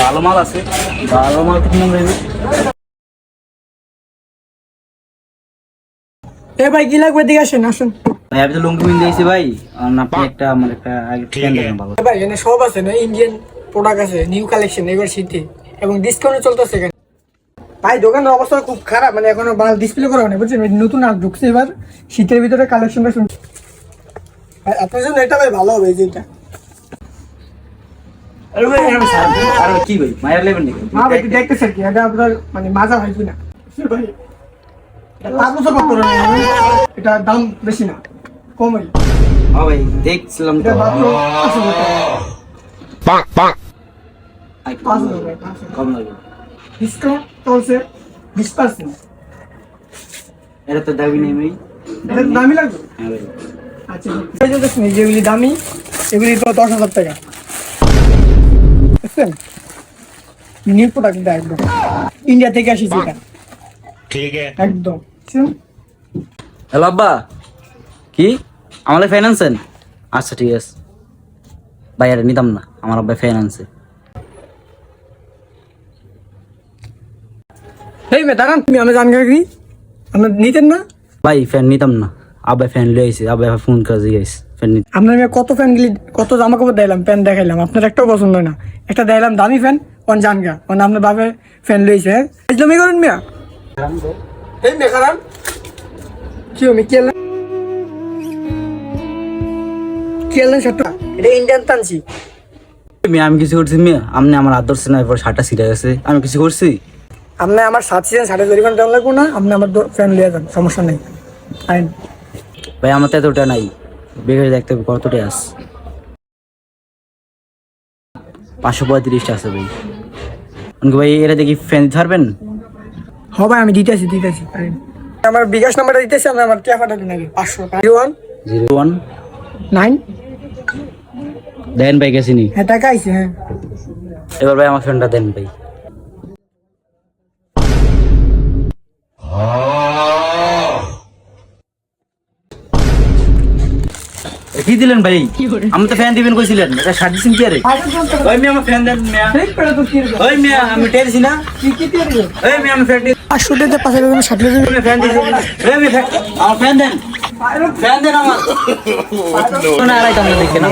ভালো মাল আছে ভালো মাল তো কিনে এ ভাই কি লাগবে দিকে আসেন আসুন। ভাই আমি তো লুঙ্গি বিন দিয়েছি ভাই। আপনি একটা আমার একটা আগে ফ্যান দেখেন ভালো। ভাই এখানে সব আছে না? ইন্ডিয়ান প্রোডাক্ট আছে নিউ কালেকশন এবার শীতে এবং ডিসকাউন্ট চলতেছে এখানে। ভাই দোকানের অবস্থা খুব খারাপ মানে এখনও মাল ডিসপ্লে করা হয়নি বুঝছেন? নতুন আর ঢুকছে এবার শীতের ভিতরে কালেকশনটা শুনছি আপনার জন্য এটা ভাই ভালো হবে এই যে এটা। আরে কি ভাই মায়ের লেবেন নাকি? মা ভাই একটু দেখতেছে কি? এটা আপনার মানে মাজা হয় কিনা? ভাই। এটা পাঁচ বছর পর করে নেবেন। এটা দাম বেশি না কমই। হ্যাঁ ভাই দেখছিলাম তো। টাকা আই, পাঁচ হাজার কম লাগবে ডিসকাউন্ট চলছে বিশ পার্সেন্ট। এটা তো দাবি নেই ভাই। এটা দামি লাগবে? হ্যাঁ আচ্ছা এই যে দেখুন, যেগুলি দামি এগুলি তো দশ হাজার টাকা। দেখছেন? নিউ প্রোডাক্ট একদম। ইন্ডিয়া থেকে আসিছে এটা। ঠিক একদম। হ্যালো আব্বা। কি? আমার ফ্যান আনছেন? আচ্ছা ঠিক আছে। ভাই আরে নিতাম না। আমার আব্বা ফ্যান এই মে দাঁড়ান। তুমি আমি জানকারি আপনার নিতেন না? ভাই ফ্যান নিতাম না। আব্বা ফ্যান লয়ে আইসি আব্বা ফোন করে গেছে আপনার মেয়ে কত ফ্যান গিলি কত জামা কাপড় দিলাম প্যান্ট দেখাইলাম আপনার একটাও পছন্দ না। একটা দিলাম দামি ফ্যান অন জানগা অন আপনার বাপে ফ্যান লইছে হ্যাঁ? জমি করেন মিয়া। এই মেয়ে খারাপ। কি আমি কি এলাম কি সেটা এটা ইন্ডিয়ান টানছি মেয়ে আমি কিছু করছি মেয়ে। আপনি আমার আদর না এরপর শার্টটা ছিঁড়ে গেছে। আমি কিছু করছি? আপনি আমার সাত সিজন সাড়ে জরিমানা দেওয়া লাগবো না আপনি আমার ফ্যান লিয়ে যান সমস্যা নেই। ভাই আমার তো এতটা নাই। বেকার দেখতে হবে কতটা আস পাঁচশো পঁয়ত্রিশটা আছে ভাই। ভাই এরা দেখি ফ্যান দিতে পারবেন হবে আমি দিতেছি দিতেছি। আমার বিকাশ নাম্বারটা দিতেছি আপনি আমার টিয়া পাঠাতে নাকি পাঁচশো zero one? Zero one? Nine? দেন ভাই গেছিনি হ্যাঁ টাকা আইছে হ্যাঁ। এবার ভাই আমার ফ্যানটা দেন ভাই। কি দিলেন ভাই? আমি তো ফ্যান দিবেন কইছিলেন এটা শার্ট দিছেন কি আরে? ওই মিয়া আমার ফ্যান দেন মিয়া। ঠিক করে তো কি রে? ওই মিয়া আমি টেরছি না। কি কি টেরছি দিবে? ওই মিয়া আমি ফ্যান দিই পাঁচশো টাকা আমি হাজার ষাট আমি ফ্যান দিছি ওই মিয়া ফ্যান আমার ফ্যান দেন। ফ্যান দেন আমার। না আড়াইটা আমরা দেখে না